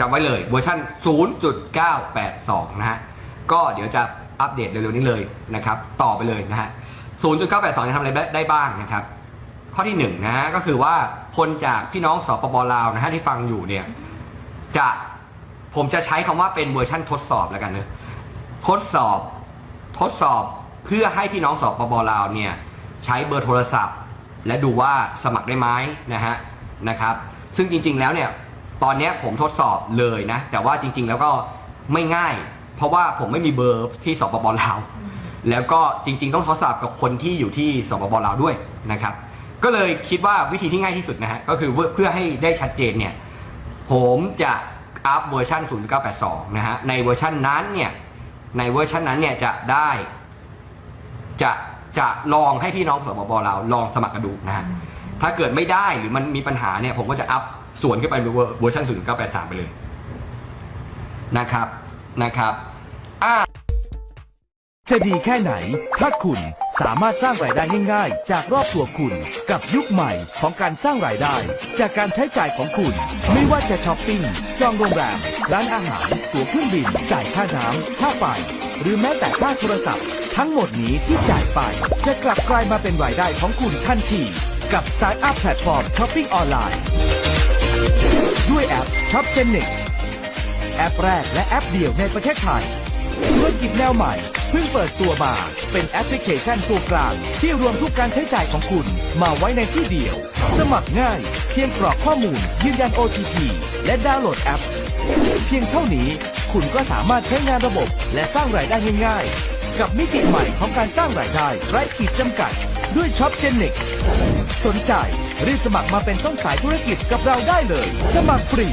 จำไว้เลยเวอร์ชัน0.982 นะฮะ ก็เดี๋ยวจะอัปเดตเร็วๆนี้เลยนะครับ ต่อไปเลยนะฮะ 0.982 จะทำอะไรได้บ้างนะครับ ข้อที่หนึ่งนะฮะก็คือว่าคนจากพี่น้องสปปลาวนะฮะที่ฟังอยู่เนี่ยจะผมจะใช้คำว่าเป็นเวอร์ชั่นทดสอบแล้วกันเนะทดสอบทดสอบเพื่อให้พี่น้องสปปลาวเนี่ยใช้เบอร์โทรศัพท์ และดูว่าสมัครได้ไหมนะฮะนะครับ ซึ่งจริงๆแล้วเนี่ย ตอนนี้ผมทดสอบเลยนะ แต่ว่าจริง ๆ แล้วก็ไม่ง่าย เพราะว่าผมไม่มีเบอร์ที่สปปลาว แล้วก็จริง ๆ ต้องทดสอบกับคนที่อยู่ที่สปปลาวด้วยนะครับ ก็เลยคิดว่าวิธีที่ง่ายที่สุดนะฮะก็คือเพื่อให้ได้ชัดเจนเนี่ยผมจะอัพเวอร์ชัน0982 นะฮะ ในเวอร์ชันนั้นเนี่ย ในเวอร์ชันนั้นเนี่ยจะได้ จะจะลองให้พี่น้องสปปเราวลองสมัครกันดูนะฮะ ถ้าเกิดไม่ได้หรือมันมีปัญหาเนี่ยผมก็จะอัพ ส่วนขึ้นไปเป็นเวอร์เวอร์ชัน0983 ไปเลย นะครับนะครับอ่าจะดีแค่ไหน ถ้าคุณสามารถสร้างรายได้ง่ายๆ จากรอบตัวคุณ กับยุคใหม่ของการสร้างรายได้ จากการใช้จ่ายของคุณ ไม่ว่าจะช้อปปิ้งจองโรงแรม ร้านอาหาร ตั๋วเครื่องบิน จ่ายค่าน้ำค่าไฟหรือแม้แต่ค่าโทรศัพท์ ทั้งหมดนี้ที่จ่ายไป จะกลับกลายมาเป็นรายได้ของคุณทันที กับสตาร์ทอัพแพลตฟอร์มช้อปปิ้งออนไลน์ ด้วยแอป Shop g e n i x แอปแรกและแอปเดียวในประเทศไทยธุรกิจแนวใหม่เพิ่งเปิดตัวมา เป็นแอปพลิเคชันตัวกลางที่รวมทุกการใช้จ่ายของคุณ มาไว้ในที่เดียว สมัครง่าย เพียงกรอกข้อมูล ยืนยัน OTP และดาวน์โหลดแอป เพียงเท่านี้คุณก็สามารถใช้งานระบบ และสร้างรายได้ง่ายๆ กับมิติใหม่ของการสร้างรายได้ไร้ขีดจำกัด ด้วยช็อปเจนิกสนใจรีบสมัครมาเป็นต้นสายธุรกิจกับเราได้เลย สมัครฟรี